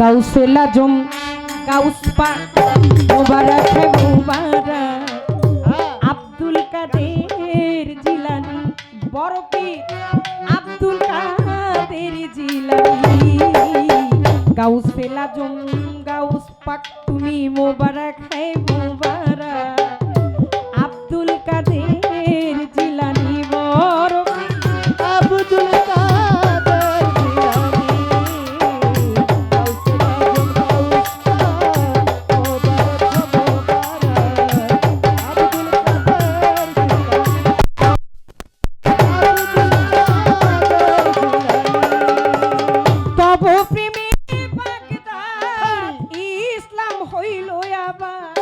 গাউসেলা জম, গাউস পা, মুবারক হে মুবারক। আব্দুল কাদের জিলানি, বড় পীর আব্দুল কাদের জিলানি। গাউসেলা জম, গাউস পাক, তুমি মুবারক হে মুবারক। হইল আবার।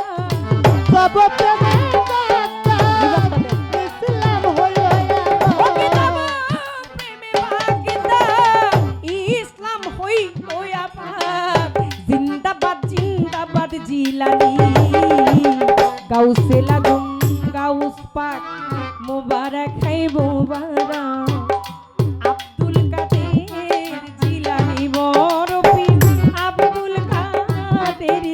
ইসলাম হইল আবার। জিন্দাবাদ জিন্দাবাদ জিলানি। গাউসে লাগুন গাউস পাক মোবারক খাই মোবারক। আব্দুল কাদের জিলানি বড় আব্দুল কাদের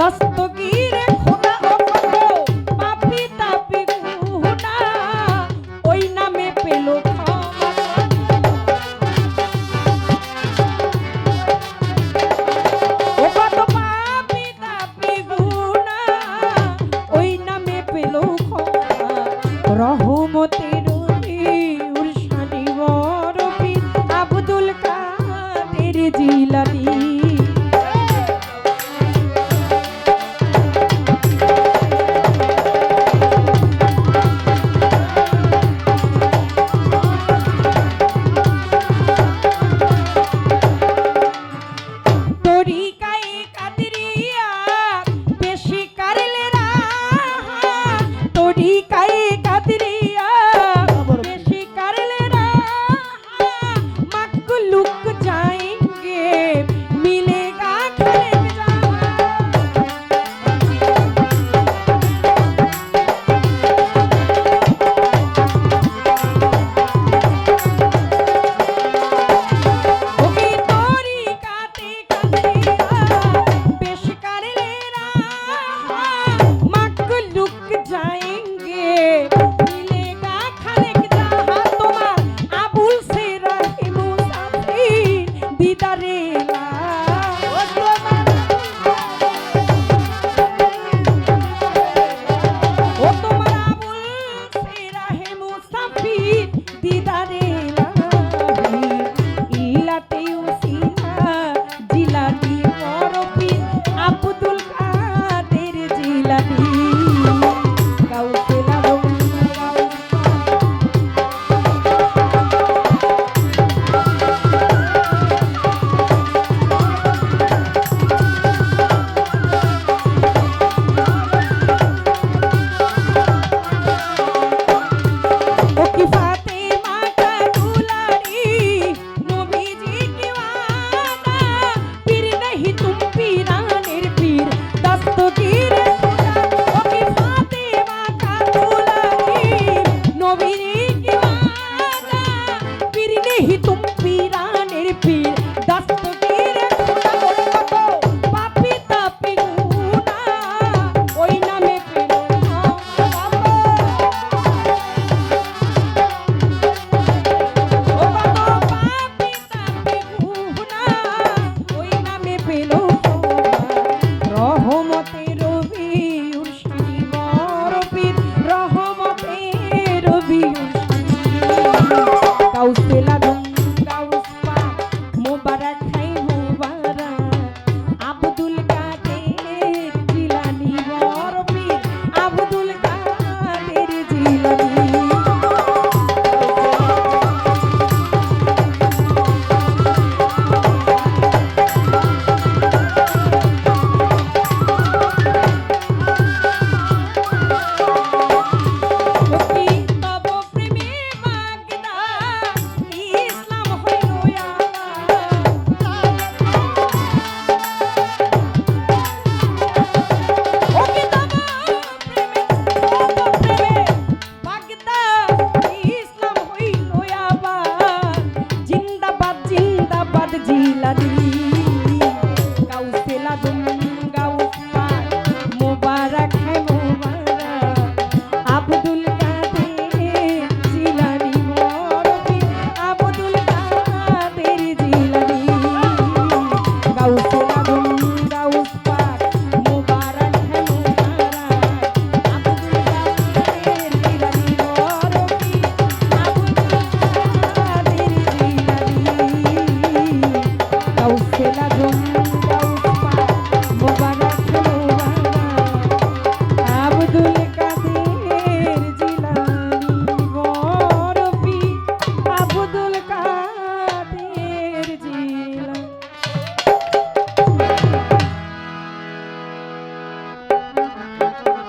দস্তগীরে খোদা অপো পাপি তাপি খুনা ওই নামে পেল রহমতের উর্ষানি বরফি, আব্দুল কাদের জিলানি। দুই